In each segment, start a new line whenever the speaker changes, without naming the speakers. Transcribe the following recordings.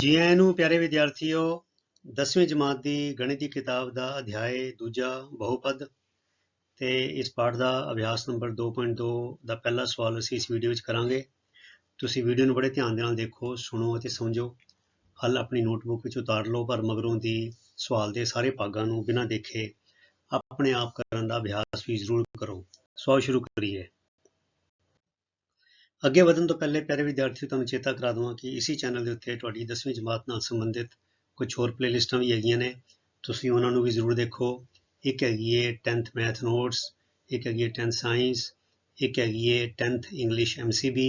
ਜੀ ਆਇਆਂ ਨੂੰ ਪਿਆਰੇ ਵਿਦਿਆਰਥੀਓ 10ਵੀਂ ਜਮਾਤ ਦੀ ਗਣਿਤ ਦੀ ਕਿਤਾਬ ਦਾ ਅਧਿਆਇ ਦੂਜਾ ਬਹੁਪਦ ਤੇ ਇਸ ਪਾਠ ਦਾ ਅਭਿਆਸ ਨੰਬਰ 2.2 ਦਾ ਪਹਿਲਾ ਸਵਾਲ ਅਸੀਂ ਇਸ ਵੀਡੀਓ ਵਿੱਚ ਕਰਾਂਗੇ। ਤੁਸੀਂ ਵੀਡੀਓ ਨੂੰ ਬੜੇ ਧਿਆਨ ਦੇ ਨਾਲ ਦੇਖੋ, ਸੁਣੋ ਅਤੇ ਸਮਝੋ। ਹੱਲ ਆਪਣੀ ਨੋਟਬੁੱਕ ਵਿੱਚ ਉਤਾਰ ਲਓ, ਪਰ ਮਗਰੋਂ ਦੀ ਸਵਾਲ ਦੇ ਸਾਰੇ ਭਾਗਾਂ ਨੂੰ ਬਿਨਾਂ ਦੇਖੇ ਆਪਣੇ ਆਪ ਕਰਨ ਦਾ ਅਭਿਆਸ ਵੀ ਜ਼ਰੂਰ ਕਰੋ। ਸਵਾਲ ਸ਼ੁਰੂ ਕਰੀਏ। ਅੱਗੇ ਵਧਣ ਤੋਂ ਪਹਿਲੇ ਪਿਆਰੇ ਵਿਦਿਆਰਥੀਓ, ਤੁਹਾਨੂੰ ਚੇਤਾ ਕਰਾ ਦਵਾਂ ਕਿ ਇਸੇ ਚੈਨਲ ਦੇ ਉੱਤੇ ਤੁਹਾਡੀ 10ਵੀਂ ਜਮਾਤ ਨਾਲ ਸੰਬੰਧਿਤ ਕੁਝ ਹੋਰ ਪਲੇਲਿਸਟਾਂ ਵੀ ਹੈਗੀਆਂ ਨੇ। ਤੁਸੀਂ ਉਹਨਾਂ ਨੂੰ ਵੀ ਜ਼ਰੂਰ ਦੇਖੋ। ਇੱਕ ਹੈਗੀ ਹੈ 10th ਮੈਥ ਨੋਟਸ ਇੱਕ ਹੈਗੀ ਹੈ 10th ਸਾਇੰਸ ਇੱਕ ਹੈਗੀ ਹੈ 10th ਇੰਗਲਿਸ਼ ਐਮਸੀਬੀ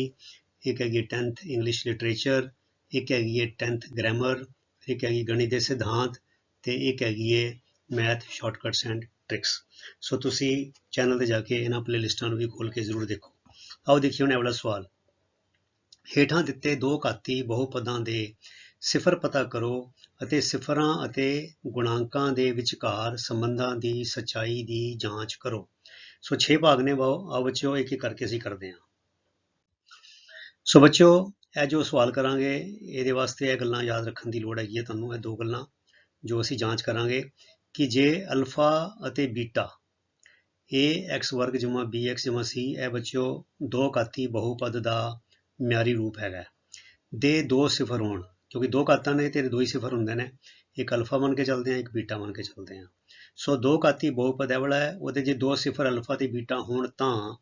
ਇੱਕ ਹੈਗੀ ਹੈ 10th ਇੰਗਲਿਸ਼ ਲਿਟਰੇਚਰ ਇੱਕ ਹੈਗੀ ਹੈ 10th ਗ੍ਰਾਮਰ ਇੱਕ ਹੈਗੀ ਗਣਿਤ ਦੇ ਸਿਧਾਂਤ ਤੇ ਇੱਕ ਹੈਗੀ ਹੈ math shortcuts and tricks so ਤੁਸੀਂ ਚੈਨਲ ਤੇ ਜਾ ਕੇ ਇਹਨਾਂ ਪਲੇਲਿਸਟਾਂ ਨੂੰ ਵੀ ਖੋਲ ਕੇ ਜ਼ਰੂਰ ਦੇਖੋ। ਆਓ ਦੇਖੀਏ ਹੁਣ ਅਗਲਾ ਸਵਾਲ। ਹੇਠਾਂ ਦਿੱਤੇ ਦੋ ਘਾਤੀ ਬਹੁਪਦਾਂ ਦੇ ਸਿਫਰ ਪਤਾ ਕਰੋ ਅਤੇ ਸਿਫਰਾਂ ਅਤੇ ਗੁਣਾਂਕਾਂ ਦੇ ਵਿਚਕਾਰ ਸੰਬੰਧਾਂ ਦੀ ਸਚਾਈ ਦੀ ਜਾਂਚ ਕਰੋ। ਸੋ 6 ਭਾਗ ਨੇ ਉਹ ਆਓ ਬੱਚਿਓ ਇੱਕ ਇੱਕ ਕਰਕੇ ਅਸੀਂ ਕਰਦੇ ਹਾਂ। ਸੋ ਬੱਚਿਓ, ਇਹ ਜੋ ਸਵਾਲ ਕਰਾਂਗੇ, ਇਹਦੇ ਵਾਸਤੇ ਇਹ ਗੱਲਾਂ ਯਾਦ ਰੱਖਣ ਦੀ ਲੋੜ ਹੈਗੀ ਹੈ ਤੁਹਾਨੂੰ, ਇਹ ਦੋ ਗੱਲਾਂ ਜੋ ਅਸੀਂ ਜਾਂਚ ਕਰਾਂਗੇ ਕਿ ਜੇ ਅਲਫਾ ਅਤੇ ਬੀਟਾ ax ਵਰਗ ਜਮਾ bx ਜਮਾ c, ਇਹ ਬੱਚਿਓ ਦੋ ਘਾਤੀ ਬਹੁਪਦ ਦਾ ਮਿਆਰੀ ਰੂਪ ਹੈਗਾ। ਦੇ ਦੋ ਸਿਫਰ ਹੋਣ, ਕਿਉਂਕਿ ਦੋ ਘਾਤਾਂ ਨੇ ਤੇ ਦੋ ਹੀ ਸਿਫਰ ਹੁੰਦੇ ਨੇ। ਇੱਕ ਅਲਫਾ ਮੰਨ ਕੇ ਚੱਲਦੇ ਆ, ਇੱਕ ਬੀਟਾ ਮੰਨ ਕੇ ਚੱਲਦੇ ਆ। ਸੋ ਦੋ ਘਾਤੀ ਬਹੁਪਦ ਇਹ ਵਾਲਾ ਹੈ, ਉਹਦੇ ਜੇ ਦੋ ਸਿਫਰ ਅਲਫਾ ਤੇ ਬੀਟਾ ਹੋਣ ਤਾਂ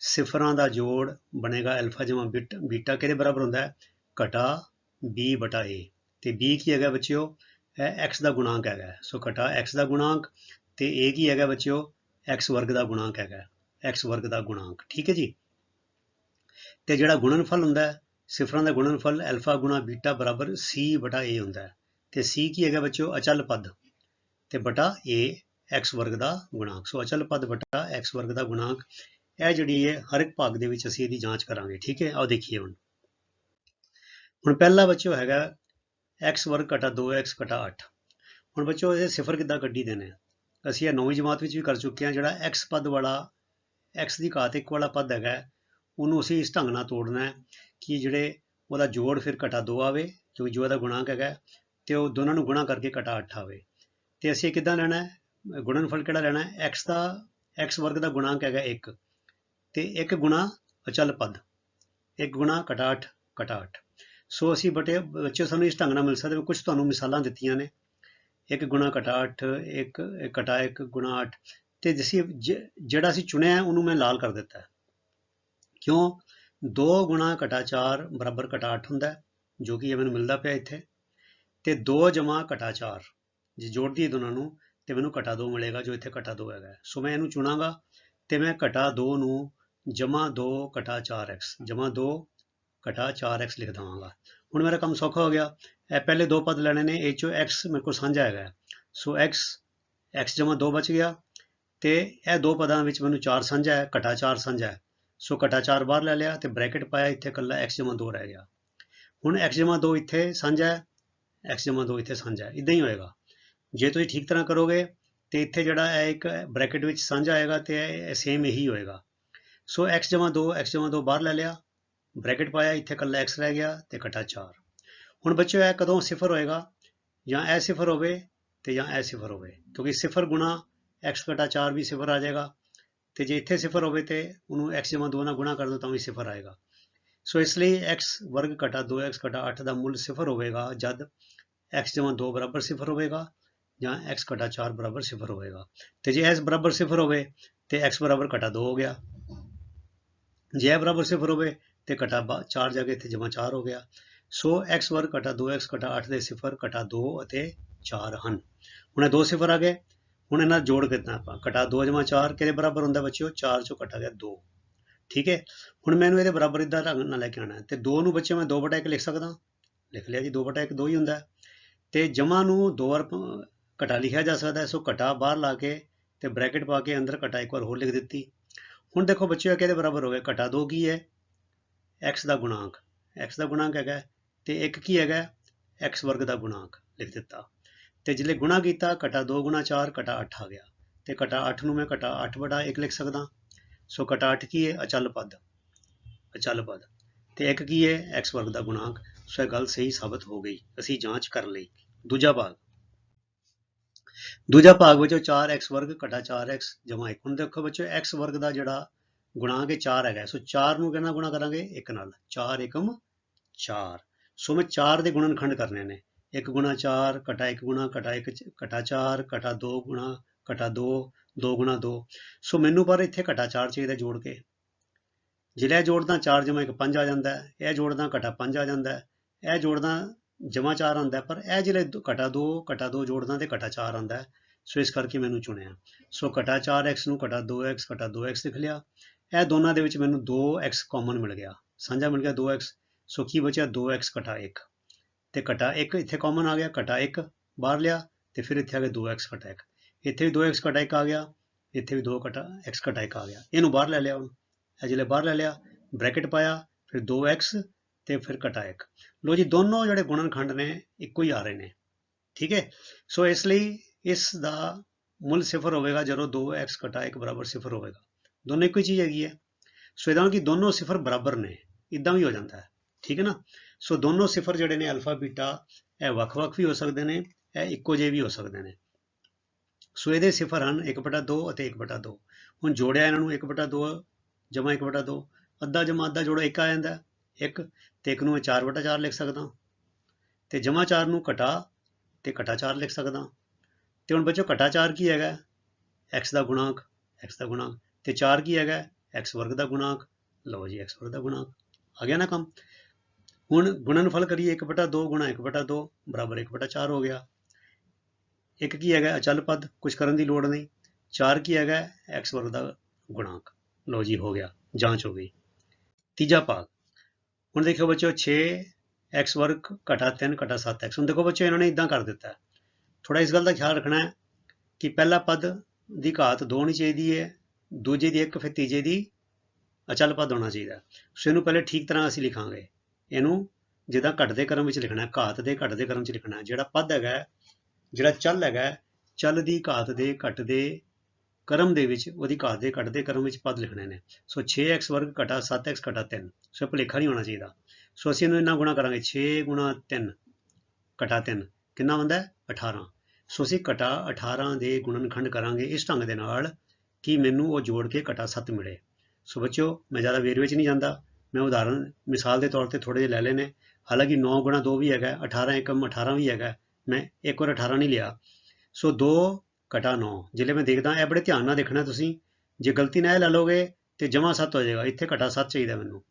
ਸਿਫਰਾਂ ਦਾ ਜੋੜ ਬਣੇਗਾ ਅਲਫਾ ਜਮਾ ਬੀਟਾ ਕਿਹਦੇ ਬਰਾਬਰ ਹੁੰਦਾ ਹੈ? ਘਟਾ b ਬਟਾ a ਤੇ b ਕੀ ਹੈਗਾ ਬੱਚਿਓ? ਇਹ x ਦਾ ਗੁਣਾਂਕ ਹੈਗਾ। ਸੋ ਘਟਾ x ਦਾ ਗੁਣਾਂਕ ਤੇ a ਕੀ ਹੈਗਾ ਬੱਚਿਓ? X ਵਰਗ ਦਾ ਗੁਣਾਂਕ ਹੈਗਾ, x ਵਰਗ ਦਾ ਗੁਣਾਂਕ, ਠੀਕ ਹੈ ਜੀ? ਤੇ ਜਿਹੜਾ ਗੁਣਨਫਲ ਹੁੰਦਾ ਹੈ, ਸਿਫਰਾਂ ਦਾ ਗੁਣਨਫਲ ਅਲਫਾ ਗੁਣਾ ਬੀਟਾ ਬਰਾਬਰ c ਬਟਾ a ਹੁੰਦਾ ਹੈ। ਤੇ c ਕੀ ਹੈਗਾ ਬੱਚਿਓ? ਅਚਲ ਪਦ। ਤੇ ਬਟਾ a x ਵਰਗ ਦਾ ਗੁਣਾਂਕ। ਸੋ ਅਚਲ ਪਦ ਬਟਾ x ਵਰਗ ਦਾ ਗੁਣਾਂਕ, ਇਹ ਜਿਹੜੀ ਹੈ, ਹਰ ਇੱਕ ਭਾਗ ਦੇ ਵਿੱਚ ਅਸੀਂ ਇਹਦੀ ਜਾਂਚ ਕਰਾਂਗੇ, ਠੀਕ ਹੈ? ਆਓ ਦੇਖੀਏ ਹੁਣ। ਹੁਣ ਪਹਿਲਾ ਬੱਚਿਓ ਹੈਗਾ x ਵਰਗ ਘਟਾ 2x ਘਟਾ 8 ਹੁਣ ਬੱਚਿਓ ਇਹ ਸਿਫਰ ਕਿੱਦਾਂ ਕੱਢੀ ਦੇਣੇ ਅਸੀਂ ਇਹ ਨੌਵੀਂ ਜਮਾਤ ਵਿੱਚ ਵੀ ਕਰ ਚੁੱਕੇ ਹਾਂ, ਜਿਹੜਾ ਐਕਸ ਪਦ ਵਾਲਾ ਐਕਸ ਦੀ ਘਾਤ ਇੱਕ ਵਾਲਾ ਪਦ ਹੈਗਾ, ਉਹਨੂੰ ਅਸੀਂ ਇਸ ਢੰਗ ਨਾਲ ਤੋੜਨਾ ਹੈ ਕਿ ਜਿਹੜੇ ਉਹਦਾ ਜੋੜ ਫਿਰ ਘਟਾ 2 ਆਵੇ ਕਿਉਂਕਿ ਜੋ ਇਹਦਾ ਗੁਣਾਂਕ ਹੈਗਾ, ਤੇ ਉਹ ਦੋਨਾਂ ਨੂੰ ਗੁਣਾ ਕਰਕੇ ਘਟਾ 8 ਆਵੇ। ਤੇ ਅਸੀਂ ਕਿੱਦਾਂ ਲੈਣਾ ਹੈ? ਗੁਣਨਫਲ ਕਿਹੜਾ ਲੈਣਾ ਹੈ? X ਦਾ, x ਵਰਗ ਦਾ ਗੁਣਾਂਕ ਹੈਗਾ 1 ਤੇ 1 ਗੁਣਾ ਅਚਲ ਪਦ 1 ਗੁਣਾ ਘਟਾ 8 ਘਟਾ 8 ਸੋ ਅਸੀਂ ਬਟੇ ਬੱਚੇ ਸਾਨੂੰ ਇਸ ਢੰਗ ਨਾਲ ਮਿਲ ਸਕਦੇ ਕੁਝ ਤੁਹਾਨੂੰ ਮਿਸਾਲਾਂ ਦਿੱਤੀਆਂ ਨੇ। ਇੱਕ ਗੁਣਾ ਘਟਾ 8 1 ਘਟਾ 1 ਗੁਣਾ 8 ਤੇ ਜਿਸੀ ਜਿਹੜਾ ਅਸੀਂ ਚੁਣਿਆ ਉਹਨੂੰ ਮੈਂ ਲਾਲ ਕਰ ਦਿੱਤਾ ਕਿਉਂ? 2 ਗੁਣਾ ਘਟਾ 4 ਬਰਾਬਰ ਘਟਾ 8 ਹੁੰਦਾ ਜੋ ਕਿ ਇਹ ਮੈਨੂੰ ਮਿਲਦਾ ਪਿਆ ਇੱਥੇ। ਤੇ 2 ਜਮਾ ਘਟਾ 4 ਜੇ ਜੋੜ ਦਈਏ ਦੋਨਾਂ ਨੂੰ, ਤੇ ਮੈਨੂੰ ਘਟਾ 2 ਮਿਲੇਗਾ, ਜੋ ਇੱਥੇ ਘਟਾ 2 ਹੈਗਾ ਸੋ ਮੈਂ ਇਹਨੂੰ ਚੁਣਾਂਗਾ, ਤੇ ਮੈਂ ਘਟਾ 2 ਨੂੰ ਜਮਾ 2 ਘਟਾ 4x ਜਮਾ 2 ਘਟਾ 4x ਲਿਖ ਦਵਾਂਗਾ। ਹੁਣ ਮੇਰਾ ਕੰਮ ਸੌਖਾ ਹੋ ਗਿਆ। ਇਹ ਪਹਿਲੇ ਦੋ ਪਦ ਲੈਣੇ ਨੇ, ਇਹ ਚੋਂ x ਮੇਰੇ ਕੋਲ ਸਾਂਝਾ ਹੈਗਾ। ਸੋ x x ਜਮਾ 2 ਬਚ ਗਿਆ ਤੇ ਇਹ ਦੋ ਪਦਾਂ ਵਿੱਚ ਮੈਨੂੰ 4 ਸਾਂਝਾ ਹੈ, ਘਟਾ 4 ਸਾਂਝਾ ਹੈ। ਸੋ ਘਟਾ 4 ਬਾਹਰ ਲੈ ਲਿਆ ਤੇ ਬ੍ਰੈਕਟ ਪਾਇਆ, ਇੱਥੇ ਇਕੱਲਾ x ਜਮਾ 2 ਰਹਿ ਗਿਆ। ਹੁਣ x ਜਮਾ 2 ਇੱਥੇ ਸਾਂਝਾ ਹੈ, x ਜਮਾ 2 ਇੱਥੇ ਸਾਂਝਾ ਹੈ। ਇਦਾਂ ਹੀ ਹੋਏਗਾ। ਜੇ ਤੁਸੀਂ ਠੀਕ ਤਰ੍ਹਾਂ ਕਰੋਗੇ ਤੇ ਇੱਥੇ ਜਿਹੜਾ ਹੈ ਇੱਕ ਬ੍ਰੈਕਟ ਵਿੱਚ ਸਾਂਝਾ ਆਏਗਾ ਤੇ ਇਹ ਸੇਮ ਇਹੀ ਹੋਏਗਾ। ਸੋ x ਜਮਾ 2 x ਜਮਾ 2 ਬਾਹਰ ਲੈ ਲਿਆ। ਬ੍ਰੈਕਟ ਪਾਇਆ, ਇੱਥੇ ਕੱਲਾ x ਰਹਿ ਗਿਆ ਤੇ ਘਟਾ 4 ਹੁਣ ਬੱਚਿਓ, ਇਹ ਕਦੋਂ ਸਿਫਰ ਹੋਏਗਾ? ਜਾਂ ਇਹ ਸਿਫਰ ਹੋਵੇ ਤੇ ਜਾਂ ਇਹ ਸਿਫਰ ਹੋਵੇ? ਕਿਉਂਕਿ ਸਿਫਰ ਗੁਣਾ x ਘਟਾ 4 ਵੀ ਸਿਫਰ ਆ ਜਾਏਗਾ ਤੇ ਜੇ ਇੱਥੇ ਸਿਫਰ ਹੋਵੇ ਤੇ ਉਹਨੂੰ x ਜਮਾ 2 ਨਾਲ ਗੁਣਾ ਕਰ ਦੋ ਤਾਂ ਵੀ ਸਿਫਰ ਆਏਗਾ। ਸੋ ਇਸ ਲਈ x ਵਰਗ ਘਟਾ 2x ਘਟਾ 8 ਦਾ ਮੁੱਲ ਸਿਫਰ ਹੋਵੇਗਾ ਜਦ x ਜਮਾ 2 ਬਰਾਬਰ ਸਿਫਰ ਹੋਵੇਗਾ ਜਾਂ x ਘਟਾ 4 ਬਰਾਬਰ ਸਿਫਰ ਹੋਵੇਗਾ। ਤੇ ਜੇ s ਬਰਾਬਰ ਸਿਫਰ ਹੋਵੇ ਤੇ x ਬਰਾਬਰ ਘਟਾ 2 ਹੋ ਗਿਆ। ਜੇ ਇਹ ਬਰਾਬਰ ਸਿਫਰ ਹੋਵੇ ਤੇ ਘਟਾ 4 ਜਾ ਕੇ ਇੱਥੇ ਜਮਾ 4 ਹੋ ਗਿਆ। ਸੋ x ਵਰਗ ਘਟਾ 2x ਘਟਾ 8 ਦੇ ਸਿਫਰ ਘਟਾ 2 ਅਤੇ 4 ਹਨ। ਹੁਣ ਇਹ ਦੋ ਸਿਫਰ ਆ ਗਏ। ਹੁਣ ਇਹਨਾਂ ਜੋੜ ਕਿਤਨਾ ਆਪਾਂ ਘਟਾ 2 ਜਮਾ 4 ਕਿਹਦੇ ਬਰਾਬਰ ਹੁੰਦਾ ਬੱਚਿਓ? 4 ਚੋਂ ਘਟਾ ਗਿਆ 2 ਠੀਕ ਹੈ? ਹੁਣ ਮੈਨੂੰ ਇਹਦੇ ਬਰਾਬਰ ਇਦਾਂ ਢੰਗ ਨਾਲ ਲੈ ਕੇ ਆਣਾ ਤੇ 2 ਨੂੰ ਬੱਚੇ ਮੈਂ 2 ਬਟਾ 1 ਲਿਖ ਸਕਦਾ। ਲਿਖ ਲਿਆ ਜੀ 2 ਬਟਾ 1 2 ਹੀ ਹੁੰਦਾ। ਤੇ ਜਮਾ ਨੂੰ ਦੋ ਵਾਰ ਘਟਾ ਲਿਖਿਆ ਜਾ ਸਕਦਾ ਸੋ ਘਟਾ ਬਾਹਰ ਲਾ ਕੇ ਤੇ ਬ੍ਰੈਕਟ ਪਾ ਕੇ ਅੰਦਰ ਘਟਾ ਇੱਕ ਵਾਰ ਹੋਰ ਲਿਖ ਦਿੱਤੀ। ਹੁਣ ਦੇਖੋ ਬੱਚਿਓ ਕਿਹਦੇ ਬਰਾਬਰ ਹੋ ਗਿਆ? ਘਟਾ 2 ਕੀ ਹੈ? X ਦਾ ਗੁਣਾਂਕ। X ਦਾ ਗੁਣਾਂਕ ਹੈਗਾ ਤੇ ਇੱਕ ਕੀ ਹੈਗਾ x ਵਰਗ ਦਾ ਗੁਣਾਂਕ ਲਿਖ ਦਿੱਤਾ। ਤੇ ਜਿਹੜੇ ਗੁਣਾ ਕੀਤਾ, ਘਟਾ 2 ਗੁਣਾ 4 ਘਟਾ 8 ਆ ਗਿਆ। ਤੇ ਘਟਾ 8 ਨੂੰ ਮੈਂ ਘਟਾ 8 ਬਟਾ 1 ਲਿਖ ਸਕਦਾ। ਸੋ ਘਟਾ 8 ਕੀ ਹੈ? ਅਚਲ ਪਦ। ਅਚਲ ਪਦ। ਤੇ ਇੱਕ ਕੀ ਹੈ? X ਵਰਗ ਦਾ ਗੁਣਾਂਕ। ਸੋ ਇਹ ਗੱਲ ਸਹੀ ਸਾਬਤ ਹੋ ਗਈ। ਅਸੀਂ ਜਾਂਚ ਕਰ ਲਈ। ਦੂਜਾ ਭਾਗ। ਦੂਜਾ ਭਾਗ ਵਿੱਚੋਂ 4x ਵਰਗ ਘਟਾ 4x ਜਮਾ 1 ਹੁਣ ਦੇਖੋ ਬੱਚੋ x ਵਰਗ ਦਾ ਜਿਹੜਾ ਗੁਣਾ ਕੇ 4 ਹੈਗਾ ਸੋ 4 ਨੂੰ ਕਿਹਨਾਂ ਗੁਣਾ ਕਰਾਂਗੇ? 1 ਨਾਲ। 4 ਏਕਮ 4 ਸੋ ਮੈਂ 4 ਦੇ ਗੁਣਨਖੰਡ ਕਰਨੇ ਨੇ। 1 ਗੁਣਾ 4 ਘਟਾ 1 ਗੁਣਾ, ਘਟਾ 1 ਘਟਾ 4 ਘਟਾ 2 ਗੁਣਾ, ਘਟਾ 2 2 ਗੁਣਾ 2 ਸੋ ਮੈਨੂੰ ਪਰ ਇੱਥੇ ਘਟਾ 4 ਚਾਹੀਦਾ ਜੋੜ ਕੇ। ਜਿਹੜਾ ਜੋੜਦਾ 4 ਜਮਾ 1 5 ਆ ਜਾਂਦਾ ਹੈ, ਇਹ ਜੋੜਦਾ ਘਟਾ 5 ਆ ਜਾਂਦਾ ਹੈ, ਇਹ ਜੋੜਦਾ ਜਮਾ 4 ਆਉਂਦਾ ਪਰ ਇਹ ਜਿਹੜੇ ਘਟਾ 2 ਘਟਾ 2 ਜੋੜਦਾ ਤੇ ਘਟਾ 4 ਆਉਂਦਾ ਸੋ ਇਸ ਕਰਕੇ ਮੈਨੂੰ ਚੁਣਿਆ। ਸੋ ਘਟਾ 4x ਨੂੰ ਘਟਾ 2x ਘਟਾ 2x ਲਿਖ ਲਿਆ। ਇਹ ਦੋਨਾਂ ਦੇ ਵਿੱਚ ਮੈਨੂੰ 2x ਕਾਮਨ ਮਿਲ ਗਿਆ। ਸਾਂਝਾ ਮਿਲ ਗਿਆ 2x ਸੋ ਕੀ ਬਚਿਆ 2x ਘਟਾ 1 ਤੇ ਘਟਾ 1 ਇੱਥੇ ਕਾਮਨ ਆ ਗਿਆ, ਘਟਾ 1 ਬਾਹਰ ਲਿਆ ਤੇ ਫਿਰ ਇੱਥੇ ਆ ਗਿਆ 2x ਘਟਾ 1 ਇੱਥੇ ਵੀ 2x ਘਟਾ 1 ਆ ਗਿਆ, ਇੱਥੇ ਵੀ 2 ਘਟਾ x ਘਟਾ 1 ਆ ਗਿਆ। ਇਹਨੂੰ ਬਾਹਰ ਲੈ ਲਿਆ ਹੁਣ। ਇਹ ਜਿਹੜੇ ਬਾਹਰ ਲੈ ਲਿਆ, ਬ੍ਰੈਕਟ ਪਾਇਆ, ਫਿਰ 2x ਤੇ ਫਿਰ ਘਟਾ 1 ਲੋ ਜੀ, ਦੋਨੋਂ ਜਿਹੜੇ ਗੁਣਨਖੰਡ ਨੇ, ਇੱਕੋ ਹੀ ਆ ਰਹੇ ਨੇ। ਠੀਕ ਹੈ? ਸੋ ਇਸ ਲਈ ਇਸ ਦਾ ਮੁੱਲ ਸਿਫਰ ਹੋਵੇਗਾ ਜਦੋਂ 2x ਘਟਾ 1 ਬਰਾਬਰ ਸਿਫਰ ਹੋਵੇਗਾ। ਦੋਨੋਂ ਇੱਕੋ ਹੀ ਚੀਜ਼ ਹੈਗੀ ਹੈ। ਸੋ ਇਹਦਾ ਕਿ ਦੋਨੋਂ ਸਿਫਰ ਬਰਾਬਰ ਨੇ, ਇਦਾਂ ਵੀ ਹੋ ਜਾਂਦਾ ਹੈ, ਠੀਕ ਹੈ ਨਾ? ਸੋ ਦੋਨੋਂ ਸਿਫਰ ਜਿਹੜੇ ਨੇ, ਅਲਫਾ, ਬੀਟਾ, ਇਹ ਵੱਖ-ਵੱਖ ਵੀ ਹੋ ਸਕਦੇ ਨੇ, ਇਹ ਇੱਕੋ ਜਿਹੇ ਵੀ ਹੋ ਸਕਦੇ ਨੇ। ਸੋ ਇਹਦੇ ਸਿਫਰ ਹਨ 1/2 ਅਤੇ 1/2 ਹੁਣ ਜੋੜਿਆ ਇਹਨਾਂ ਨੂੰ 1/2 ਜਮਾ 1/2 ਅੱਧਾ ਜਮਾ ਅੱਧਾ ਜੋੜਾ 1 ਆ ਜਾਂਦਾ ਹੈ 1 ਤੇ 1 ਨੂੰ ਮੈਂ 4/4 ਲਿਖ ਸਕਦਾ ਤੇ ਜਮਾ 4 ਨੂੰ ਘਟਾ ਤੇ ਘਟਾ 4 ਲਿਖ ਸਕਦਾ ਤੇ ਹੁਣ ਬੱਚੋ ਘਟਾ 4 ਕੀ ਹੈਗਾ? x ਦਾ ਗੁਣਾਂਕ, x ਦਾ ਗੁਣਾਂਕ। ਤੇ 4 ਕੀ ਹੈਗਾ? X ਵਰਗ ਦਾ ਗੁਣਾਂਕ, ਲਓ ਜੀ x ਵਰਗ ਦਾ ਗੁਣਾਂਕ, ਆ ਗਿਆ ਨਾ ਕੰਮ। ਹੁਣ ਗੁਣਨਫਲ ਕਰੀਏ 1/2 ਗੁਣਾ 1/2 ਬਰਾਬਰ 1/4 ਹੋ ਗਿਆ। ਇੱਕ ਕੀ ਹੈਗਾ? ਅਚਲ ਪਦ ਕੁਝ ਕਰਨ ਦੀ ਲੋੜ ਨਹੀਂ। 4 ਕੀ ਹੈਗਾ? X ਵਰਗ ਦਾ ਗੁਣਾਂਕ, ਲਓ ਜੀ ਹੋ ਗਿਆ, ਜਾਂਚ ਹੋ ਗਈ। ਤੀਜਾ ਭਾਗ, ਹੁਣ ਦੇਖਿਓ ਬੱਚਿਓ 6 x ਵਰਗ ਘਟਾ 3 ਘਟਾ 7x ਹੁਣ ਦੇਖੋ ਬੱਚਿਓ, ਇਹਨਾਂ ਨੇ ਇਦਾਂ ਕਰ ਦਿੱਤਾ। ਥੋੜਾ ਇਸ ਗੱਲ ਦਾ ਖਿਆਲ ਰੱਖਣਾ ਹੈ ਕਿ ਪਹਿਲਾ ਪਦ ਦੀ ਘਾਤ 2 ਹੋਣੀ ਚਾਹੀਦੀ ਹੈ ਦੂਜੇ ਦੀ ਇੱਕ, ਫਿਰ ਤੀਜੇ ਦੀ ਅਚਲ ਪਦ ਹੋਣਾ ਚਾਹੀਦਾ। ਸੋ ਇਹਨੂੰ ਪਹਿਲੇ ਠੀਕ ਤਰ੍ਹਾਂ ਅਸੀਂ ਲਿਖਾਂਗੇ। ਇਹਨੂੰ ਜਿੱਦਾਂ ਘਟਦੇ ਕ੍ਰਮ ਵਿੱਚ ਲਿਖਣਾ ਹੈ, ਘਾਤ ਦੇ ਘਟਦੇ ਕ੍ਰਮ ਵਿੱਚ ਲਿਖਣਾ ਹੈ। ਜਿਹੜਾ ਪਦ ਹੈਗਾ, ਜਿਹੜਾ ਚੱਲ ਹੈਗਾ, ਚੱਲ ਦੀ, ਘਾਤ ਦੇ ਘਟਦੇ ਕਰਮ ਦੇ ਵਿੱਚ ਉਹਦੀ ਘਾਤ ਦੇ ਘਟਦੇ ਕਰਮ ਵਿੱਚ ਪਦ ਲਿਖਣੇ ਨੇ। ਸੋ 6x ਵਰਗ ਘਟਾ 7x ਘਟਾ 3 ਸੋ ਭੁਲੇਖਾ ਨਹੀਂ ਹੋਣਾ ਚਾਹੀਦਾ। ਸੋ ਅਸੀਂ ਇਹਨੂੰ ਇੰਨਾ ਗੁਣਾ ਕਰਾਂਗੇ 6 ਗੁਣਾ 3 ਘਟਾ 3 ਕਿੰਨਾ ਹੁੰਦਾ ਹੈ? 18 ਸੋ ਅਸੀਂ ਘਟਾ 18 ਦੇ ਗੁਣਨਖੰਡ ਕਰਾਂਗੇ ਇਸ ਢੰਗ ਦੇ ਨਾਲ। ਕਿ ਮੈਨੂੰ ਉਹ ਜੋੜ ਕੇ ਘਟਾ 7 ਮਿਲੇ। ਸੋ ਬੱਚਿਓ, ਮੈਂ ਜ਼ਿਆਦਾ ਵੇਰ ਵਿੱਚ ਨਹੀਂ ਜਾਂਦਾ। ਮੈਂ ਉਦਾਹਰਨ, ਮਿਸਾਲ ਦੇ ਤੌਰ ਤੇ ਥੋੜੇ ਜਿਹੇ ਲੈ ਲਏ ਹਾਲਾਂਕਿ 9 ਗੁਣਾ 2 ਵੀ ਹੈਗਾ 18 ਏਕਮ 18 ਵੀ ਹੈਗਾ। ਮੈਂ ਇੱਕ ਵਾਰ 18 ਨਹੀਂ ਲਿਆ। ਸੋ 2 ਘਟਾ 9 ਜਿਹੜੇ ਮੈਂ ਦੇਖਦਾ, ਇਹ ਬੜੇ ਧਿਆਨ ਨਾਲ ਦੇਖਣਾ ਤੁਸੀਂ। ਜੇ ਗਲਤੀ ਨਾਲ ਇਹ ਲੈ ਲਓਗੇ, ਤੇ ਜਮਾ 7 ਹੋ ਜਾਏਗਾ। ਇੱਥੇ ਘਟਾ 7 ਚਾਹੀਦਾ ਮੈਨੂੰ।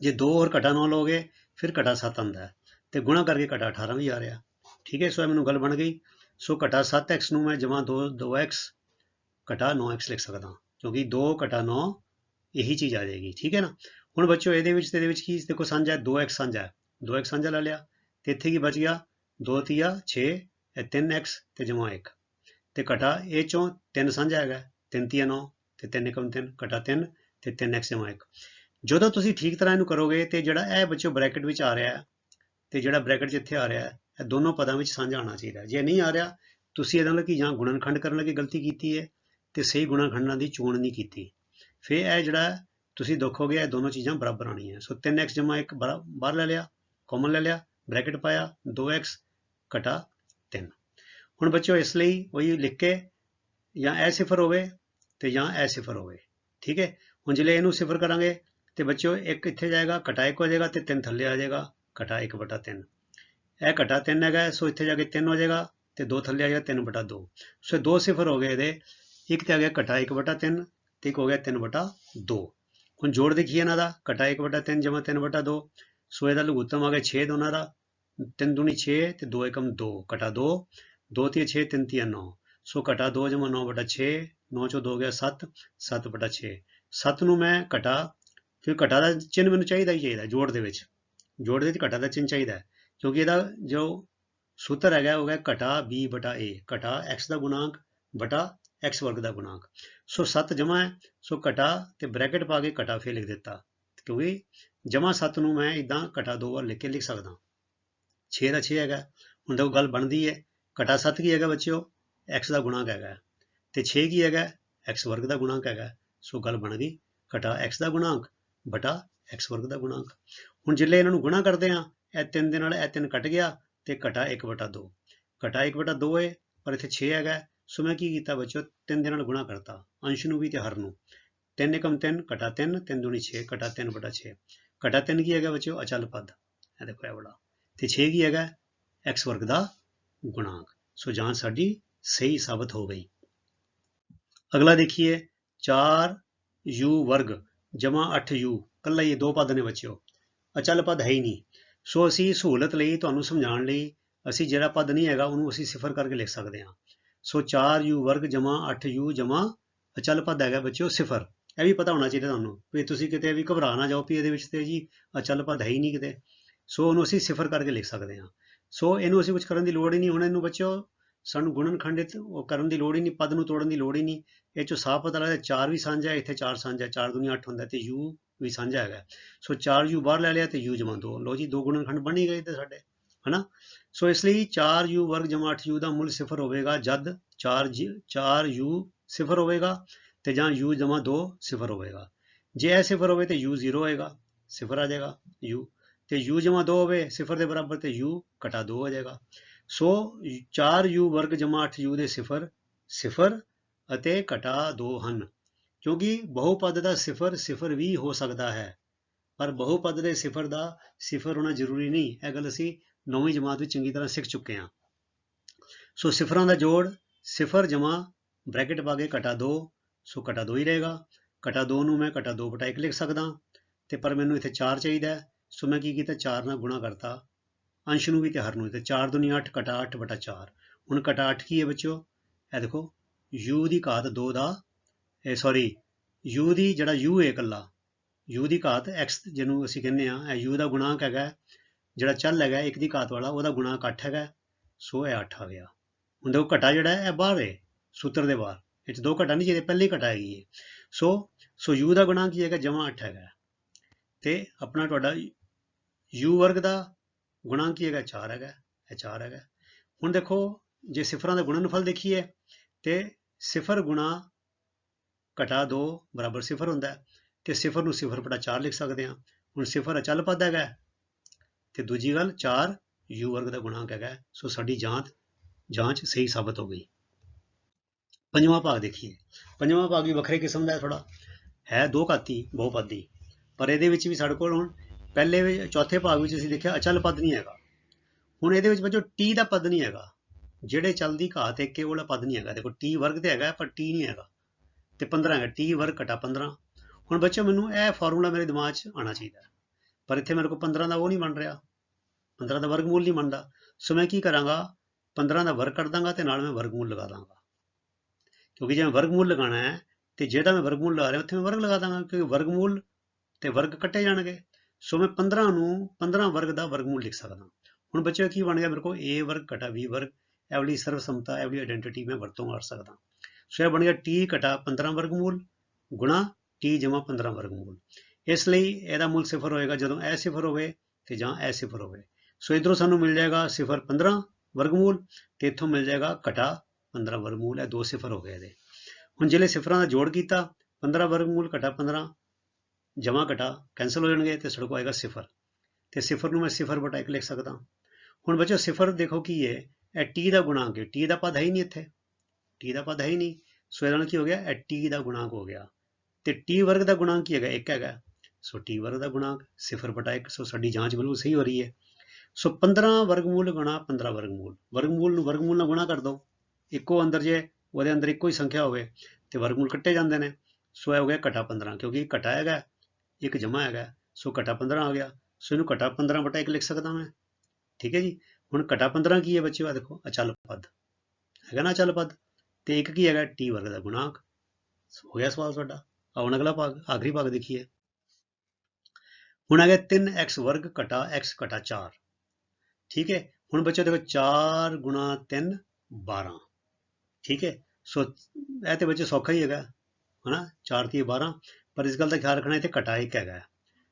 ਜੇ 2 ਹੋਰ ਘਟਾ 9 ਲਓਗੇ, ਫਿਰ ਘਟਾ 7 ਆਉਂਦਾ। ਹੈ ਤੇ ਗੁਣਾ ਕਰਕੇ ਘਟਾ 18 ਵੀ ਆ ਰਿਹਾ। ਠੀਕ ਹੈ, ਸੋ ਇਹ ਮੈਨੂੰ ਗੱਲ ਬਣ ਗਈ। ਸੋ ਘਟਾ 7x ਨੂੰ ਮੈਂ ਜਮਾ 2 2x ਘਟਾ 9x ਲਿਖ ਸਕਦਾ ਕਿਉਂਕਿ 2 ਘਟਾ 9 ਇਹੀ ਚੀਜ਼ ਆ ਜਾਏਗੀ, ਠੀਕ ਹੈ ਨਾ? ਹੁਣ ਬੱਚੋ ਇਹਦੇ ਵਿੱਚ ਤੇ ਇਹਦੇ ਵਿੱਚ ਕੀ, ਦੇਖੋ ਸਾਂਝਾ ਹੈ 2x ਸਾਂਝਾ ਹੈ 2x ਸਾਂਝਾ ਲੈ ਲਿਆ, ਤੇ ਇੱਥੇ ਕੀ ਬਚ ਗਿਆ? 2 ਤੀਆ 6 ਇਹ 3x ਤੇ ਜਮਾ 1 ਤੇ ਘਟਾ ਇਹ ਚੋਂ 3 ਸਾਂਝਾ ਹੈਗਾ 3 ਤੀਆ 9 ਤੇ 3 ਏਕਮ 3 ਘਟਾ 3 ਤੇ 3x ਜਮਾ 1 ਜਦੋਂ ਤੁਸੀਂ ਠੀਕ ਤਰ੍ਹਾਂ ਇਹਨੂੰ ਕਰੋਗੇ, ਤੇ ਜਿਹੜਾ ਇਹ ਬੱਚੋ ਬ੍ਰੈਕਟ ਵਿੱਚ ਆ ਰਿਹਾ ਹੈ, ਤੇ ਜਿਹੜਾ ਬ੍ਰੈਕਟ ਜਿੱਥੇ ਆ ਰਿਹਾ ਇਹ ਦੋਨੋਂ ਪਦਾਂ ਵਿੱਚ ਸਾਂਝਾ ਆਉਣਾ ਚਾਹੀਦਾ ਜੇ ਨਹੀਂ ਆ ਰਿਹਾ, ਤੁਸੀਂ ਇਹਦਾ ਮਤਲਬ ਕਿ ਜਾਂ ਗੁਣਨਖੰਡ ਕਰਨ ਲੱਗੇ ਗਲਤੀ ਕੀਤੀ ਹੈ? ਤੇ ਸਹੀ ਗੁਣਨਖੰਡਾਂ ਦੀ ਚੋਣ ਨਹੀਂ ਕੀਤੀ। ਫਿਰ ਇਹ ਜਿਹੜਾ ਤੁਸੀਂ ਦੇਖੋਗੇ, ਇਹ ਦੋਨੋਂ ਚੀਜ਼ਾਂ ਬਰਾਬਰ ਆਉਣੀਆਂ। ਸੋ 3x ਜਮਾ 1 ਬਾਹਰ ਲੈ ਲਿਆ ਕਾਮਨ ਲੈ ਲਿਆ ਬ੍ਰੈਕਟ ਪਾਇਆ 2x ਘਟਾ 3 ਹੁਣ ਬੱਚਿਓ ਇਸ ਲਈ ਉਹੀ ਲਿਖ ਕੇ ਜਾਂ ਇਹ ਸਿਫਰ ਹੋਵੇ ਤੇ ਜਾਂ ਇਹ ਸਿਫਰ ਹੋਵੇ। ਠੀਕ ਹੈ? ਹੁਣ ਜਿਹੜੇ ਇਹਨੂੰ ਸਿਫਰ ਕਰਾਂਗੇ ਤੇ ਬੱਚਿਓ ਇੱਕ ਇੱਥੇ ਜਾਏਗਾ, ਘਟਾ 1 ਹੋ ਜਾਏਗਾ ਤੇ 3 ਥੱਲੇ ਆ ਜਾਏਗਾ, ਘਟਾ 1 ਬਟਾ 3 ਇਹ ਘਟਾ 3 ਹੈਗਾ, ਸੋ ਇੱਥੇ ਜਾ ਕੇ 3 ਹੋ ਜਾਏਗਾ ਤੇ 2 ਥੱਲੇ ਆ ਜਾਏਗਾ 3 ਬਟਾ 2 ਸੋ ਦੋ ਸਿਫਰ ਹੋ ਗਏ ਇਹਦੇ। ਇੱਕ ਤੇ ਆ ਗਿਆ ਘਟਾ 1 ਬਟਾ 3 ਤੇ ਇੱਕ ਹੋ ਗਿਆ 3 ਬਟਾ 2 ਹੁਣ ਜੋੜ ਦੇਖੀਏ ਇਹਨਾਂ ਦਾ, ਘਟਾ 1 ਬਟਾ 3 ਜਮਾ 3 ਬਟਾ 2 ਸੋ ਇਹਦਾ ਲਘੁੱਤਮ ਆ ਗਿਆ 6 ਦੋਨਾਂ ਦਾ। 3 ਦੂਣੀ 6 ਤੇ 2 ਏਕਮ 2 ਘਟਾ 2 2 ਤੀਆ 6 3 ਤੀਆ 9 ਸੋ ਘਟਾ 2 ਜਮਾ 9 ਬਟਾ 6 9 ਚੋਂ 2 ਗਿਆ 7 7 ਬਟਾ 6 7 ਨੂੰ ਮੈਂ ਘਟਾ ਫਿਰ ਘਟਾ ਦਾ ਚਿੰਨ੍ਹ ਮੈਨੂੰ ਚਾਹੀਦਾ ਹੀ ਚਾਹੀਦਾ ਜੋੜ ਦੇ ਵਿੱਚ। ਜੋੜ ਦੇ ਵਿੱਚ ਘਟਾ ਦਾ ਚਿੰਨ੍ਹ ਚਾਹੀਦਾ ਕਿਉਂਕਿ ਇਹਦਾ ਜੋ ਸੂਤਰ ਹੈਗਾ ਉਹ ਹੈ ਘਟਾ b ਬਟਾ a ਘਟਾ x ਦਾ ਗੁਣਾਂਕ ਬਟਾ x ਵਰਗ ਦਾ ਗੁਣਾਂਕ। ਸੋ 7 ਜਮਾ ਹੈ, ਸੋ ਘਟਾ ਤੇ ਬ੍ਰੈਕਟ ਪਾ ਕੇ ਘਟਾ ਫੇਰ ਲਿਖ ਦਿੱਤਾ। ਕਿਉਂਕਿ ਜਮਾ 7 ਨੂੰ ਮੈਂ ਇਦਾਂ ਘਟਾ ਦੋ ਵਾਰ ਲਿਖ ਕੇ ਲਿਖ ਸਕਦਾ। 6 ਦਾ 6 ਹੈਗਾ, ਹੁਣ ਦੇਖੋ ਗੱਲ ਬਣਦੀ ਹੈ, ਘਟਾ 7 ਕੀ ਹੈਗਾ ਬੱਚਿਓ? X ਦਾ ਗੁਣਾਂਕ ਹੈਗਾ। ਤੇ 6 ਕੀ ਹੈਗਾ? X ਵਰਗ ਦਾ ਗੁਣਾਂਕ ਹੈਗਾ। ਸੋ ਗੱਲ ਬਣ ਗਈ, ਘਟਾ x ਦਾ ਗੁਣਾਂਕ ਬਟਾ x ਵਰਗ ਦਾ ਗੁਣਾਂਕ। ਹੁਣ ਜਿੱਲੇ ਇਹਨਾਂ ਨੂੰ ਗੁਣਾ ਕਰਦੇ ਆ ਇਹ 3 ਦੇ ਨਾਲ ਇਹ 3 ਕੱਟ ਗਿਆ ਤੇ ਘਟਾ 1/2 ਘਟਾ 1/2 ਹੈ ਪਰ ਇੱਥੇ 6 ਹੈਗਾ। ਸੋ ਮੈਂ ਕੀ ਕੀਤਾ ਬੱਚੋ 3 ਦੇ ਨਾਲ ਗੁਣਾ ਕਰਤਾ, ਅੰਸ਼ ਨੂੰ ਵੀ ਤੇ ਹਰ ਨੂੰ। 3 ਏਕਮ 3 ਘਟਾ 3 3 ਦੂਣੀ 6 ਘਟਾ 3/6 ਘਟਾ 3 ਕੀ ਹੈਗਾ ਬੱਚੋ ਅਚਲ ਪਦ। ਇਹ ਦੇਖੋ ਇਹ ਵਾਲਾ। ਤੇ 6 ਕੀ ਹੈਗਾ? x ਵਰਗ ਦਾ ਗੁਣਾਂਕ। ਸੋ ਜਾਂਚ ਸਾਡੀ ਸਹੀ ਸਾਬਤ ਹੋ ਗਈ। ਅਗਲਾ ਦੇਖੀਏ 4u ਵਰਗ ਜਮਾ 8u ਕੱਲਾ ਇਹ ਦੋ ਪਦ ਨੇ ਬੱਚਿਓ। ਅਚਲ ਪਦ ਹੈ ਹੀ ਨਹੀਂ। ਸੋ ਅਸੀਂ ਸਹੂਲਤ ਲਈ, ਤੁਹਾਨੂੰ ਸਮਝਾਉਣ ਲਈ ਅਸੀਂ ਜਿਹੜਾ ਪਦ ਨਹੀਂ ਹੈਗਾ, ਉਹਨੂੰ ਅਸੀਂ ਸਿਫਰ ਕਰਕੇ ਲਿਖ ਸਕਦੇ ਹਾਂ। ਸੋ 4u ਵਰਗ ਜਮਾ 8u ਜਮਾ ਅਚਲ ਪਦ ਹੈਗਾ ਬੱਚਿਓ ਸਿਫਰ। ਇਹ ਵੀ ਪਤਾ ਹੋਣਾ ਚਾਹੀਦਾ ਤੁਹਾਨੂੰ ਵੀ ਤੁਸੀਂ ਕਿਤੇ ਵੀ ਘਬਰਾ ਨਾ ਜਾਓ ਵੀ ਇਹਦੇ ਵਿੱਚ ਤੇ ਜੀ ਅਚਲ ਪਦ ਹੈ ਹੀ ਨਹੀਂ ਕਿਤੇ। ਸੋ ਉਹਨੂੰ ਅਸੀਂ ਸਿਫਰ ਕਰਕੇ ਲਿਖ ਸਕਦੇ ਹਾਂ। ਸੋ ਇਹਨੂੰ ਅਸੀਂ ਕੁਝ ਕਰਨ ਦੀ ਲੋੜ ਹੀ ਨਹੀਂ ਹੁਣ ਇਹਨੂੰ ਬੱਚਿਓ। ਸਾਨੂੰ ਗੁਣਨ ਖੰਡਿਤ ਉਹ ਕਰਨ ਦੀ ਲੋੜ ਹੀ ਨਹੀਂ, ਪਦ ਨੂੰ ਤੋੜਨ ਦੀ ਲੋੜ ਹੀ ਨਹੀਂ। ਇਹ ਚੋਂ ਸਾਫ਼ ਪਤਾ ਲੱਗਦਾ 4 ਵੀ ਸਾਂਝਾ ਇੱਥੇ 4 ਸਾਂਝਾ 4 ਦੁਨੀਆ 8 ਹੁੰਦਾ ਤੇ u ਵੀ ਸਾਂਝਾ ਹੈਗਾ। ਸੋ 4u ਬਾਹਰ ਲੈ ਲਿਆ ਤੇ u ਜਮਾ 2 ਲੋ ਜੀ, ਦੋ ਗੁਣਨ ਖੰਡ ਬਣ ਹੀ ਗਏ ਤੇ ਸਾਡੇ, ਹਨਾ? ਸੋ ਇਸ ਲਈ 4u ਵਰਗ ਜਮਾ 8u ਦਾ ਮੁੱਲ ਸਿਫਰ ਹੋਵੇਗਾ ਜਦ 4 4u ਸਿਫਰ ਹੋਵੇਗਾ ਤੇ ਜਾਂ u ਜਮਾ 2 ਸਿਫਰ ਹੋਵੇਗਾ। ਜੇ ਇਹ ਸਿਫਰ ਹੋਵੇ ਤੇ u 0 ਹੋਏਗਾ, ਸਿਫਰ ਆ ਜਾਏਗਾ u ਤੇ u ਜਮਾ 2 ਹੋਵੇ ਸਿਫਰ ਦੇ ਬਰਾਬਰ ਤੇ u ਘਟਾ 2 ਹੋ ਜਾਏਗਾ। ਸੋ 4u ਵਰਗ ਜਮਾ 8u ਦੇ ਸਿਫਰ ਸਿਫਰ ਅਤੇ ਘਟਾ 2 ਹਨ। ਕਿਉਂਕਿ ਬਹੁਪਦ ਦਾ ਸਿਫਰ ਸਿਫਰ ਵੀ ਹੋ ਸਕਦਾ ਹੈ। ਪਰ ਬਹੁਪਦ ਦੇ ਸਿਫਰ ਦਾ ਸਿਫਰ ਹੋਣਾ ਜ਼ਰੂਰੀ ਨਹੀਂ। ਇਹ ਗੱਲ ਅਸੀਂ ਨੌਵੀਂ ਜਮਾਤ ਵਿੱਚ ਚੰਗੀ ਤਰ੍ਹਾਂ ਸਿੱਖ ਚੁੱਕੇ ਹਾਂ। ਸੋ ਸਿਫਰਾਂ ਦਾ ਜੋੜ, ਸਿਫਰ ਜਮਾ, ਬ੍ਰੈਕਟ ਪਾ ਕੇ ਘਟਾ 2 ਸੋ ਘਟਾ 2 ਹੀ ਰਹੇਗਾ। ਘਟਾ 2 ਨੂੰ ਮੈਂ ਘਟਾ 2 ਬਟਾ 1 ਲਿਖ ਸਕਦਾ ਤੇ ਪਰ ਮੈਨੂੰ ਇੱਥੇ 4 ਚਾਹੀਦਾ ਸੋ ਮੈਂ ਕੀ ਕੀਤਾ? 4 ਨਾਲ ਗੁਣਾ ਕਰਤਾ। ਅੰਸ਼ ਨੂੰ ਵੀ ਤੇ ਹਰ ਨੂੰ ਤੇ 4 ਦੁਨੀਆ 8 ਘਟਾ 8 ਬਟਾ 4 ਹੁਣ ਘਟਾ 8 ਕੀ ਹੈ ਬੱਚਿਓ? ਇਹ ਦੇਖੋ u ਦੀ ਘਾਤ 2 ਦਾ, ਇਹ ਸੌਰੀ u ਦੀ ਜਿਹੜਾ u ਹੈ ਇਕੱਲਾ u ਦੀ ਘਾਤ x ਜਿਹਨੂੰ ਅਸੀਂ ਕਹਿੰਦੇ ਆ ਇਹ u ਦਾ ਗੁਣਾਂਕ ਹੈਗਾ ਜਿਹੜਾ ਚੱਲ ਹੈਗਾ, ਇੱਕ ਦੀ ਘਾਤ ਵਾਲਾ, ਉਹਦਾ ਗੁਣਾਂਕ 8 ਹੈਗਾ। ਸੋ ਇਹ 8 ਆ ਗਿਆ। ਹੁਣ ਦੇਖੋ, ਘਟਾ ਜਿਹੜਾ ਹੈ, ਇਹ ਬਾਹਰ ਹੈ, ਸੂਤਰ ਦੇ ਬਾਹਰ। ਇਹ 'ਚ ਦੋ ਘਟਾ ਨਹੀਂ ਜਿਹਦੇ ਪਹਿਲੇ ਘਟਾ ਹੈਗੀ ਹੈ। ਸੋ ਸੋ u ਦਾ ਗੁਣਾ ਕੀ ਹੈਗਾ? ਜਮਾ 8 ਹੈਗਾ। ਤੇ ਆਪਣਾ ਤੁਹਾਡਾ u ਵਰਗ ਦਾ ਗੁਣਾ ਕੀ ਹੈਗਾ? 4 ਹੈਗਾ। ਇਹ 4 ਹੈਗਾ। ਹੁਣ ਦੇਖੋ, ਜੇ ਸਿਫਰਾਂ ਦਾ ਗੁਣਨਫਲ ਦੇਖੀਏ, ਤੇ ਸਿਫਰ ਗੁਣਾ ਘਟਾ 2 ਬਰਾਬਰ ਸਿਫਰ ਹੁੰਦਾ ਹੈ। ਤੇ ਸਿਫਰ ਨੂੰ ਸਿਫਰ ਪਟਾ 4 ਲਿਖ ਸਕਦੇ ਹਾਂ। ਹੁਣ ਸਿਫਰ ਅਚਲ ਪਦ ਹੈਗਾ। ਤੇ ਦੂਜੀ ਗੱਲ 4 ਯੂ ਵਰਗ ਦਾ ਗੁਣਾਂਕ ਹੈਗਾ ਸੋ ਸਾਡੀ ਜਾਂਚ ਜਾਂਚ ਸਹੀ ਸਾਬਤ ਹੋ ਗਈ। ਪੰਜਵਾਂ ਭਾਗ ਦੇਖੀਏ। ਪੰਜਵਾਂ ਭਾਗ ਵੀ ਵੱਖਰੇ ਕਿਸਮ ਦਾ ਹੈ ਥੋੜਾ ਹੈ ਦੋ ਘਾਤੀ ਬਹੁਪਦੀ ਪਰ ਇਹਦੇ ਵਿੱਚ ਵੀ ਸਾਡੇ ਕੋਲ ਹੁਣ ਪਹਿਲੇ ਵੀ- ਚੌਥੇ ਭਾਗ ਵਿੱਚ ਅਸੀਂ ਦੇਖਿਆ ਅਚਲ ਪਦ ਨਹੀਂ ਹੈਗਾ। ਹੁਣ ਇਹਦੇ ਵਿੱਚ ਬੱਚੋ ਟੀ ਦਾ ਪਦ ਨਹੀਂ ਹੈਗਾ। ਜਿਹੜੇ ਚਲ ਦੀ ਘਾਤ ਇੱਕ ਇਹ ਵਾਲਾ ਪਦ ਨਹੀਂ ਹੈਗਾ। ਦੇਖੋ ਟੀ ਵਰਗ ਤੇ ਹੈਗਾ, ਪਰ ਟੀ ਨਹੀਂ ਹੈਗਾ। ਤੇ 15 ਹੈਗਾ ਟੀ ਵਰਗ ਘਟਾ 15 ਹੁਣ ਬੱਚੋ ਮੈਨੂੰ ਇਹ ਫਾਰਮੂਲਾ ਮੇਰੇ ਦਿਮਾਗ 'ਚ ਆਣਾ ਚਾਹੀਦਾ ਪਰ ਇੱਥੇ ਮੇਰੇ ਕੋਲ 15 ਦਾ ਉਹ ਨਹੀਂ ਬਣ ਰਿਹਾ। 15 ਦਾ ਵਰਗਮੂਲ ਨਹੀਂ ਬਣਦਾ। ਸੋ ਮੈਂ ਕੀ ਕਰਾਂਗਾ? 15 ਦਾ ਵਰਗ ਕੱਢ ਦਾਂਗਾ ਤੇ ਨਾਲ ਮੈਂ ਵਰਗਮੂਲ ਲਗਾ ਦਾਂਗਾ। ਕਿਉਂਕਿ ਜੇ ਮੈਂ ਵਰਗਮੂਲ ਲਗਾਉਣਾ ਹੈ, ਤੇ ਜਿਹੜਾ ਮੈਂ ਵਰਗਮੂਲ ਲਗਾ ਰਿਹਾ, ਉੱਥੇ ਮੈਂ ਵਰਗ ਲਗਾ ਦਾਂਗਾ, ਕਿਉਂਕਿ ਵਰਗਮੂਲ ਤੇ ਵਰਗ ਕੱਟੇ ਜਾਣਗੇ। ਸੋ ਮੈਂ 15 ਨੂੰ 15 ਵਰਗ ਦਾ ਵਰਗਮੂਲ ਲਿਖ ਸਕਦਾ। ਹੁਣ ਬੱਚਿਓ, ਕੀ ਬਣ ਗਿਆ ਮੇਰੇ ਕੋਲ? A ਵਰਗ ਘਟਾ b ਵਰਗ ਇਹ ਵਾਲੀ ਸਰਵ ਸਮਤਾ ਇਹ ਵਾਲੀ ਆਇਡੈਂਟੀਟੀ ਮੈਂ ਵਰਤੋਂ ਕਰ ਸਕਦਾ। ਸੋ ਇਹ ਬਣ ਗਿਆ t ਘਟਾ 15 ਵਰਗਮੂਲ ਗੁਣਾ t ਜਮਾ 15 ਵਰਗਮੂਲ। ਇਸ ਲਈ ਇਹਦਾ ਮੁੱਲ ਸਿਫਰ ਹੋਏਗਾ ਜਦੋਂ ਇਹ ਸਿਫਰ ਹੋਵੇ ਤੇ ਜਾਂ ਇਹ ਸਿਫਰ ਹੋਵੇ। ਸੋ ਇਧਰੋਂ ਸਾਨੂੰ ਮਿਲ ਜਾਏਗਾ ਸਿਫਰ 15 ਵਰਗਮੂਲ ਤੇ ਇੱਥੋਂ ਮਿਲ ਜਾਏਗਾ ਘਟਾ 15 ਵਰਗਮੂਲ। ਇਹ ਦੋ ਸਿਫਰ ਹੋ ਗਏ ਇਹਦੇ। ਹੁਣ ਜਿਹੜੇ ਸਿਫਰਾਂ ਦਾ ਜੋੜ ਕੀਤਾ 15 ਵਰਗਮੂਲ ਘਟਾ 15 ਜਮਾ ਘਟਾ ਕੈਨਸਲ ਹੋ ਜਾਣਗੇ ਤੇ ਸਾਡੇ ਕੋਲ ਆਏਗਾ ਸਿਫਰ। ਤੇ ਸਿਫਰ ਨੂੰ ਮੈਂ ਸਿਫਰ ਬਟਾ 1 ਲਿਖ ਸਕਦਾ। ਹੁਣ ਬੱਚੋ, ਸਿਫਰ ਦੇਖੋ ਕੀ ਹੈ ਇਹ t ਦਾ ਗੁਣਾਂਕ ਹੈ t ਦਾ ਪਦ ਹੈ ਹੀ ਨਹੀਂ ਇੱਥੇ। t ਦਾ ਪਦ ਹੈ ਹੀ ਨਹੀਂ। ਸੋ ਇਹਦਾ ਨਾਲ ਕੀ ਹੋ ਗਿਆ? ਇਹ t ਦਾ ਗੁਣਾਂਕ ਹੋ ਗਿਆ। ਤੇ t ਵਰਗ ਦਾ ਗੁਣਾਂਕ ਕੀ ਹੈਗਾ? 1 ਹੈਗਾ। ਸੋ t ਵਰਗ ਦਾ ਗੁਣਾਂਕ, ਸਿਫਰ ਬਟਾ 1 ਸੋ ਸਾਡੀ ਜਾਂਚ ਬਿਲਕੁਲ ਸਹੀ ਹੋ ਰਹੀ ਹੈ। ਸੋ 15 ਵਰਗਮੂਲ ਗੁਣਾ 15 ਵਰਗਮੂਲ। ਵਰਗਮੂਲ ਨੂੰ ਵਰਗਮੂਲ ਨਾਲ ਗੁਣਾ ਕਰ ਦਿਓ ਇੱਕੋ ਅੰਦਰ ਜੇ, ਉਹਦੇ ਅੰਦਰ ਇੱਕੋ ਹੀ ਸੰਖਿਆ ਹੋਵੇ, ਤੇ ਵਰਗਮੂਲ ਕੱਟੇ ਜਾਂਦੇ ਨੇ। ਸੋ ਇਹ ਹੋ ਗਿਆ ਘਟਾ 15 ਕਿਉਂਕਿ ਘਟਾ ਹੈਗਾ, ਇੱਕ ਜਮਾ ਹੈਗਾ। ਸੋ ਘਟਾ 15 ਆ ਗਿਆ। ਸੋ ਇਹਨੂੰ ਘਟਾ 15 ਬਟਾ 1 ਲਿਖ ਸਕਦਾ ਮੈਂ। ਠੀਕ ਹੈ ਜੀ? ਹੁਣ ਘਟਾ 15 ਕੀ ਹੈ ਬੱਚਿਓ? ਆ ਦੇਖੋ, ਅਚਲ ਪਦ। ਹੈਗਾ ਨਾ ਅਚਲ ਪਦ? ਤੇ ਇੱਕ ਕੀ ਹੈਗਾ? t ਵਰਗ ਦਾ ਗੁਣਾਂਕ। ਹੋ ਗਿਆ ਸਵਾਲ ਤੁਹਾਡਾ। ਆਉਣ ਅਗਲਾ ਭਾਗ, ਆਖਰੀ ਭਾਗ ਦੇਖੀਏ। ਹੁਣ ਆ ਗਿਆ 3x ਵਰਗ ਘਟਾ x ਘਟਾ 4 ਠੀਕ ਹੈ? ਹੁਣ ਬੱਚਿਓ ਦੇਖੋ 4 ਗੁਣਾ 3 12 ਠੀਕ ਹੈ? ਸੋ ਇਹ ਤੇ ਬੱਚੇ ਸੌਖਾ ਹੀ ਹੈਗਾ ਹਨਾ? 4 ਤੇ 12 ਪਰ ਇਸ ਗੱਲ ਦਾ ਖਿਆਲ ਰੱਖਣਾ ਇੱਥੇ ਘਟਾ 1 ਹੈਗਾ।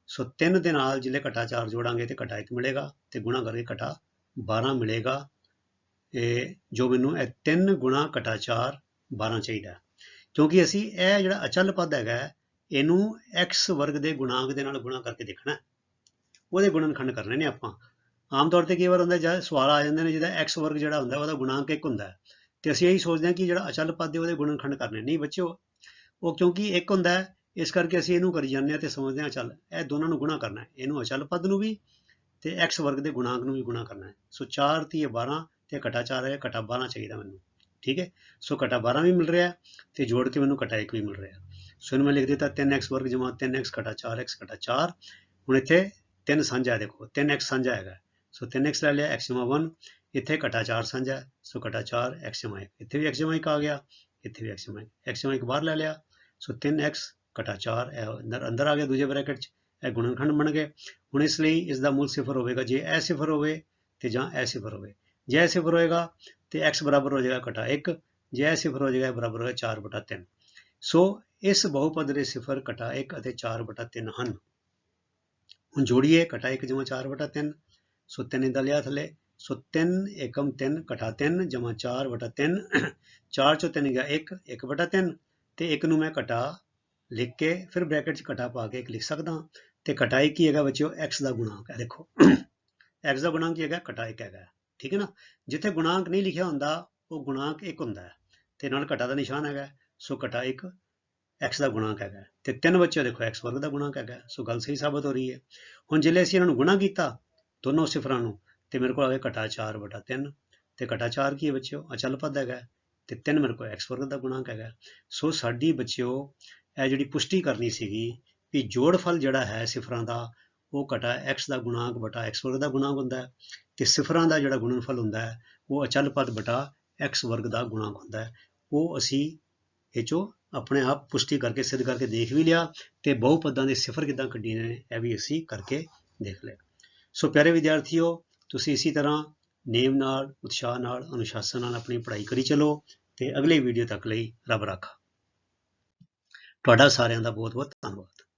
ਸੋ 3 ਦੇ ਨਾਲ ਜਿਲੇ ਘਟਾ 4 ਜੋੜਾਂਗੇ ਤੇ ਘਟਾ 1 ਮਿਲੇਗਾ ਤੇ ਗੁਣਾ ਕਰਕੇ ਘਟਾ 12 ਮਿਲੇਗਾ। ਇਹ ਜੋ ਮੈਨੂੰ ਇਹ 3 ਗੁਣਾ ਘਟਾ 4 12 ਚਾਹੀਦਾ। ਕਿਉਂਕਿ ਅਸੀਂ ਇਹ ਜਿਹੜਾ ਅਚਲ ਪਦ ਹੈਗਾ ਹੈ, ਇਹਨੂੰ x ਵਰਗ ਦੇ ਗੁਣਾਂਕ ਦੇ ਨਾਲ ਗੁਣਾ ਕਰਕੇ ਦੇਖਣਾ ਉਹਦੇ ਗੁਣਨਖੰਡ ਕਰਨੇ ਨੇ ਆਪਾਂ। ਆਮ ਤੌਰ ਤੇ ਕਈ ਵਾਰ ਹੁੰਦਾ ਜਦ ਸਵਾਲ ਆ ਜਾਂਦੇ ਨੇ, ਜਿਹਦਾ x ਵਰਗ ਜਿਹੜਾ ਹੁੰਦਾ, ਉਹਦਾ ਗੁਣਾਂਕ ਇੱਕ ਹੁੰਦਾ ਹੈ। ਤੇ ਅਸੀਂ ਇਹੀ ਸੋਚਦੇ ਹਾਂ ਕਿ ਜਿਹੜਾ ਅਚਲ ਪਦ ਦੇ ਉਹਦੇ ਗੁਣਨਖੰਡ ਕਰਨੇ ਨਹੀਂ ਬੱਚਿਓ, ਉਹ ਕਿਉਂਕਿ ਇੱਕ ਹੁੰਦਾ ਇਸ ਕਰਕੇ ਅਸੀਂ ਇਹਨੂੰ ਕਰੀ ਜਾਂਦੇ ਹਾਂ ਤੇ ਸਮਝਦੇ ਹਾਂ ਚੱਲ ਇਹ ਦੋਨਾਂ ਨੂੰ ਗੁਣਾ ਕਰਨਾ ਹੈ। ਇਹਨੂੰ ਅਚਲ ਪਦ ਨੂੰ ਵੀ ਤੇ x ਵਰਗ ਦੇ ਗੁਣਾਂਕ ਨੂੰ ਵੀ ਗੁਣਾ ਕਰਨਾ ਹੈ। ਸੋ 4 ਤੀਏ 12 ਤੇ ਘਟਾ 4 ਹੈ, ਘਟਾ 12 ਚਾਹੀਦਾ ਮੈਨੂੰ। ਠੀਕ ਹੈ? ਸੋ ਘਟਾ 12 ਵੀ ਮਿਲ ਰਿਹਾ ਹੈ ਤੇ ਜੋੜ ਕੇ ਮੈਨੂੰ ਘਟਾ 1 ਵੀ ਮਿਲ ਰਿਹਾ ਹੈ ਸੋ ਇਹਨੂੰ ਮੈਂ ਲਿਖ ਦਿੱਤਾ 3x ਵਰਗ ਜਮਾ 3x ਘਟਾ 4x ਘਟਾ 4 ਹੁਣ ਇੱਥੇ 3 ਸਾਂਝਾ ਹੈ ਦੇਖੋ 3x ਸਾਂਝਾ ਹੈਗਾ ਸੋ 3x ਲੈ ਲਿਆ x ਜਮਾ 1 ਇੱਥੇ ਘਟਾ 4 ਸਾਂਝਾ ਹੈ, ਸੋ ਘਟਾ 4 x ਜਮਾ 1 ਇੱਥੇ ਵੀ x ਜਮਾ 1 ਆ ਗਿਆ ਇੱਥੇ ਵੀ x ਜਮਾ 1 x ਜਮਾ 1 ਬਾਹਰ ਲੈ ਲਿਆ ਸੋ 3x ਘਟਾ 4 ਇਹ ਅੰਦਰ ਅੰਦਰ ਆ ਗਿਆ ਦੂਜੇ ਬ੍ਰੈਕਟ 'ਚ ਇਹ ਗੁਣਨਖੰਡ ਬਣ ਗਏ ਹੁਣ ਇਸ ਲਈ ਇਸ ਦਾ ਮੁੱਲ ਸਿਫਰ ਹੋਵੇਗਾ ਜੇ ਇਹ ਸਿਫਰ ਹੋਵੇ ਤੇ ਜਾਂ ਇਹ ਸਿਫਰ ਹੋਵੇ ਜੇ ਇਹ ਸਿਫਰ ਹੋਏਗਾ ਤੇ x ਬਰਾਬਰ ਹੋ ਜਾਏਗਾ ਘਟਾ 1 ਜੇ ਇਹ ਸਿਫਰ ਹੋ ਜਾਏਗਾ ਬਰਾਬਰ ਹੋਏਗਾ 4 ਬਟਾ 3 ਸੋ ਇਸ ਬਹੁਪਦ ਦੇ ਸਿਫਰ ਘਟਾ 1 ਅਤੇ 4 ਬਟਾ 3 ਹਨ। ਹੁਣ ਜੋੜੀਏ, ਘਟਾ 1 ਜਮਾ 4 ਬਟਾ 3 ਸੋ 3 ਇਹਦਾ ਲਿਆ ਥੱਲੇ, ਸੋ 3 ਏਕਮ 3 ਘਟਾ 3 ਜਮਾ 4 ਬਟਾ 3 4 ਚੋਂ 3 ਗਿਆ 1 1 ਬਟਾ 3 ਤੇ 1 ਨੂੰ ਮੈਂ ਘਟਾ ਲਿਖ ਕੇ ਫਿਰ ਬ੍ਰੈਕਟ 'ਚ ਘਟਾ ਪਾ ਕੇ ਇੱਕ ਲਿਖ ਸਕਦਾ ਹਾਂ। ਤੇ ਘਟਾ 1 ਕੀ ਹੈਗਾ ਬੱਚਿਓ, x ਦਾ ਗੁਣਾਂਕ ਹੈ। ਦੇਖੋ, x ਦਾ ਗੁਣਾਂਕ ਕੀ ਹੈਗਾ? ਘਟਾ 1 ਹੈਗਾ। ਠੀਕ ਹੈ ਨਾ? ਜਿੱਥੇ ਗੁਣਾਂਕ ਨਹੀਂ ਲਿਖਿਆ ਹੁੰਦਾ, ਉਹ ਗੁਣਾਂਕ 1 ਹੁੰਦਾ ਹੈ। ਤੇ ਨਾਲ ਘਟਾ ਦਾ ਨਿਸ਼ਾਨ ਹੈਗਾ ਸੋ ਘਟਾ 1 x ਦਾ ਗੁਣਾਂਕ ਹੈਗਾ ਤੇ ਤਿੰਨ ਬੱਚੇ ਦੇਖੋ, x ਵਰਗ ਦਾ ਗੁਣਾਂਕ ਹੈਗਾ ਸੋ ਗੱਲ ਸਹੀ ਸਾਬਤ ਹੋ ਰਹੀ ਹੈ। ਹੁਣ ਜਿਲੇ ਅਸੀਂ ਇਹਨਾਂ ਨੂੰ ਗੁਣਾ ਕੀਤਾ, ਦੋਨੋਂ ਸਿਫਰਾਂ ਨੂੰ, ਤੇ ਮੇਰੇ ਕੋਲ ਆ ਗਿਆ ਘਟਾ 4 ਬਟਾ 3 ਤੇ ਘਟਾ 4 ਕੀ ਹੈ ਬੱਚਿਓ? ਅਚਲ ਪਦ ਹੈਗਾ ਤੇ 3 ਮੇਰੇ ਕੋਲ x ਵਰਗ ਦਾ ਗੁਣਾਂਕ ਹੈਗਾ ਸੋ ਸਾਡੀ ਬੱਚਿਓ, ਇਹ ਜਿਹੜੀ ਪੁਸ਼ਟੀ ਕਰਨੀ ਸੀਗੀ ਵੀ ਜੋੜਫਲ ਜਿਹੜਾ ਹੈ ਸਿਫਰਾਂ ਦਾ, ਉਹ ਘਟਾ x ਦਾ ਗੁਣਾਂਕ ਬਟਾ x ਵਰਗ ਦਾ ਗੁਣਾਂਕ ਹੁੰਦਾ ਹੈ। ਤੇ ਸਿਫਰਾਂ ਦਾ ਜਿਹੜਾ ਗੁਣਨਫਲ ਹੁੰਦਾ ਹੈ, ਉਹ ਅਚਲ ਪਦ ਬਟਾ x ਵਰਗ ਦਾ ਗੁਣਾਂਕ ਹੁੰਦਾ ਹੈ। ਉਹ ਅਸੀਂ, ਇਹ ਚੋਂ ਆਪਣੇ ਆਪ ਪੁਸ਼ਟੀ ਕਰਕੇ, ਸਿੱਧ ਕਰਕੇ ਦੇਖ ਵੀ ਲਿਆ ਤੇ ਬਹੁਪਦਾਂ ਦੇ ਸਿਫਰ ਕਿਦਾਂ ਕੱਢੀ ਨੇ, ਇਹ ਵੀ ਅਸੀਂ ਕਰਕੇ ਦੇਖ ਲਿਆ। ਸੋ ਪਿਆਰੇ ਵਿਦਿਆਰਥੀਓ, ਤੁਸੀਂ ਇਸੇ ਤਰ੍ਹਾਂ ਨੇਮ ਨਾਲ, ਉਤਸ਼ਾਹ ਨਾਲ, ਅਨੁਸ਼ਾਸਨ ਨਾਲ ਆਪਣੀ ਪੜ੍ਹਾਈ ਕਰੀ ਚਲੋ ਤੇ ਅਗਲੇ ਵੀਡੀਓ ਤੱਕ ਲਈ ਰੱਬ ਰਾਖਾ। ਤੁਹਾਡਾ ਸਾਰਿਆਂ ਦਾ ਬਹੁਤ ਬਹੁਤ ਧੰਨਵਾਦ।